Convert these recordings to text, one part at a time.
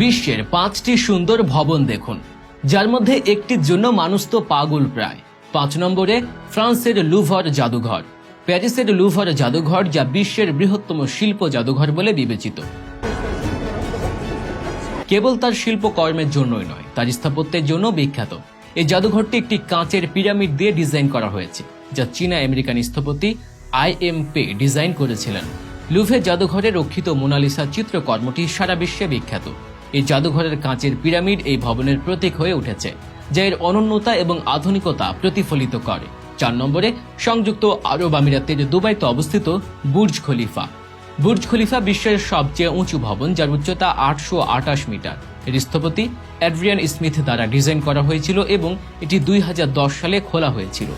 বিশ্বের পাঁচটি সুন্দর ভবন দেখুন, যার মধ্যে একটির জন্য মানুষ তো পাগল প্রায়। পাঁচ নম্বরে ফ্রান্সের লুভর জাদুঘর। প্যারিসের লুভর জাদুঘর যা বিশ্বের বৃহত্তম শিল্প জাদুঘর বলে বিবেচিত। কেবল তার শিল্পকর্মের জন্যই নয়, তার স্থাপত্যের জন্য বিখ্যাত। এই জাদুঘরটি একটি কাঁচের পিরামিড দিয়ে ডিজাইন করা হয়েছে, যা চীনা আমেরিকান স্থপতি আই এম পে ডিজাইন করেছিলেন। লুভে জাদুঘরে রক্ষিত মোনালিসা চিত্রকর্মটি সারা বিশ্বে বিখ্যাত। এই জাদুঘরের কাঁচের পিরামিড এই ভবনের প্রতীক হয়ে উঠেছে, যা এর অনন্যতা এবং আধুনিকতা প্রতিফলিত করে। চার নম্বরে, সংযুক্ত আরব আমিরাতের দুবাইতে অবস্থিত বুর্জ খলিফা। বুর্জ খলিফা বিশ্বের সবচেয়ে উঁচু ভবন, যার উচ্চতা আটশো আটাশ মিটার। এর স্থপতি অ্যাড্রিয়ান স্মিথ দ্বারা ডিজাইন করা হয়েছিল এবং এটি দুই হাজার দশ সালে খোলা হয়েছিল।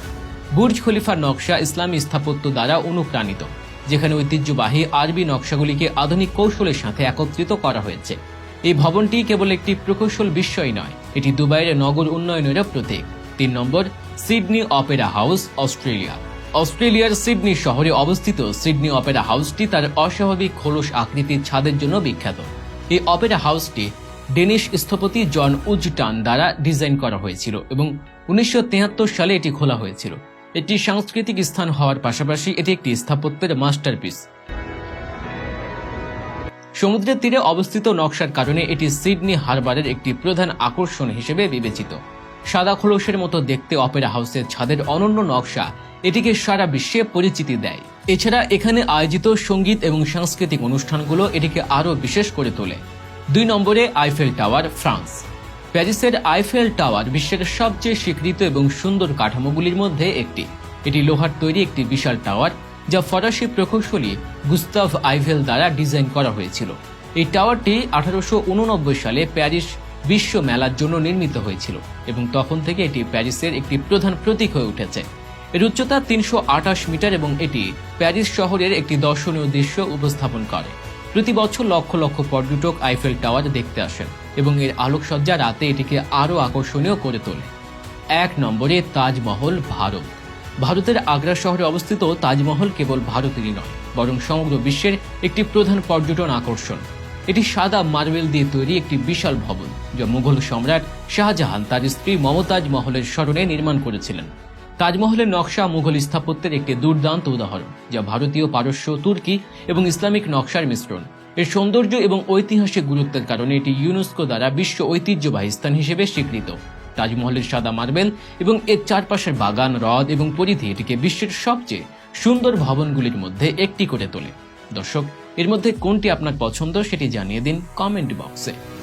বুর্জ খলিফার নকশা ইসলামী স্থাপত্য দ্বারা অনুপ্রাণিত, যেখানে ঐতিহ্যবাহী আরবি নকশাগুলিকে আধুনিক কৌশলের সাথে একত্রিত করা হয়েছে। এই ভবনটি কেবল একটি প্রকৌশল বিস্ময় নয়, এটি দুবাইয়ের নগর উন্নয়নের প্রতীক। তিন নম্বর, সিডনি অপেরা হাউস, অস্ট্রেলিয়া। অস্ট্রেলিয়ার সিডনি শহরে অবস্থিত সিডনি অপেরা হাউসটি তার অস্বাভাবিক খোলস আকৃতির ছাদের জন্য বিখ্যাত। এই অপেরা হাউসটি ডেনিশ স্থপতি জন উজটান দ্বারা ডিজাইন করা হয়েছিল এবং উনিশশো সালে এটি খোলা হয়েছিল। এটি সাংস্কৃতিক স্থান হওয়ার পাশাপাশি এটি একটি স্থাপত্যের মাস্টারপিস। সমুদ্রের তীরে অবস্থিত নকশার কারণে এটি সিডনি হারবারের একটি প্রধান আকর্ষণ হিসেবে বিবেচিত। সাদা খোলসের মতো দেখতে অপেরা হাউসের ছাদের অনন্য নকশা এটিকে সারা বিশ্বে পরিচিতি দেয়। এছাড়া এখানে আয়োজিত সংগীত এবং সাংস্কৃতিক অনুষ্ঠানগুলো এটিকে আরও বিশেষ করে তোলে। দুই নম্বরে আইফেল টাওয়ার, ফ্রান্স। প্যারিসের আইফেল টাওয়ার বিশ্বের সবচেয়ে স্বীকৃত এবং সুন্দর কাঠামোগুলির মধ্যে একটি। এটি লোহার তৈরি একটি বিশাল টাওয়ার যা ফরাসি প্রকৌশলী গুস্তাভ আইভেল দ্বারা ডিজাইন করা হয়েছিল। এই টাওয়ারটি আঠারোশো উননব্বই সালে প্যারিস বিশ্ব মেলার জন্য নির্মিত হয়েছিল এবং তখন থেকে এটি প্যারিসের একটি প্রধান প্রতীক হয়ে উঠেছে। এর উচ্চতা তিনশো আটাশ মিটার এবং এটি প্যারিস শহরের একটি দর্শনীয় দৃশ্য উপস্থাপন করে। প্রতি বছর লক্ষ লক্ষ পর্যটক আইফেল টাওয়ার দেখতে আসেন এবং এর আলোকসজ্জা রাতে এটিকে আরও আকর্ষণীয় করে তোলে। এক নম্বরে তাজমহল ভারত। ভারতের আগ্রা শহরে অবস্থিত তাজমহল কেবল ভারতেরই নয়, বরং সমগ্র বিশ্বের একটি প্রধান পর্যটন আকর্ষণ। এটি সাদা মার্বেল দিয়ে তৈরি একটি বিশাল ভবন, যা মুঘল সম্রাট শাহজাহান তার স্ত্রী মমতাজ মহলের স্মরণে নির্মাণ করেছিলেন। তাজমহলের নকশা মুঘল স্থাপত্যের একটি দুর্দান্ত উদাহরণ, যা ভারতীয় পারস্য, তুর্কি এবং ইসলামিক নকশার মিশ্রণ। এর সৌন্দর্য এবং ঐতিহাসিক গুরুত্বের কারণে এটি ইউনেস্কো দ্বারা বিশ্ব ঐতিহ্যবাহী স্থান হিসেবে স্বীকৃত। তাজমহলের সাদা মার্বেল এবং এর চারপাশের বাগান, হ্রদ এবং পরিধি এটিকে বিশ্বের সবচেয়ে সুন্দর ভবনগুলির মধ্যে একটি করে তোলে। দর্শক, এর মধ্যে কোনটি আপনার পছন্দ সেটি জানিয়ে দিন কমেন্ট বক্সে।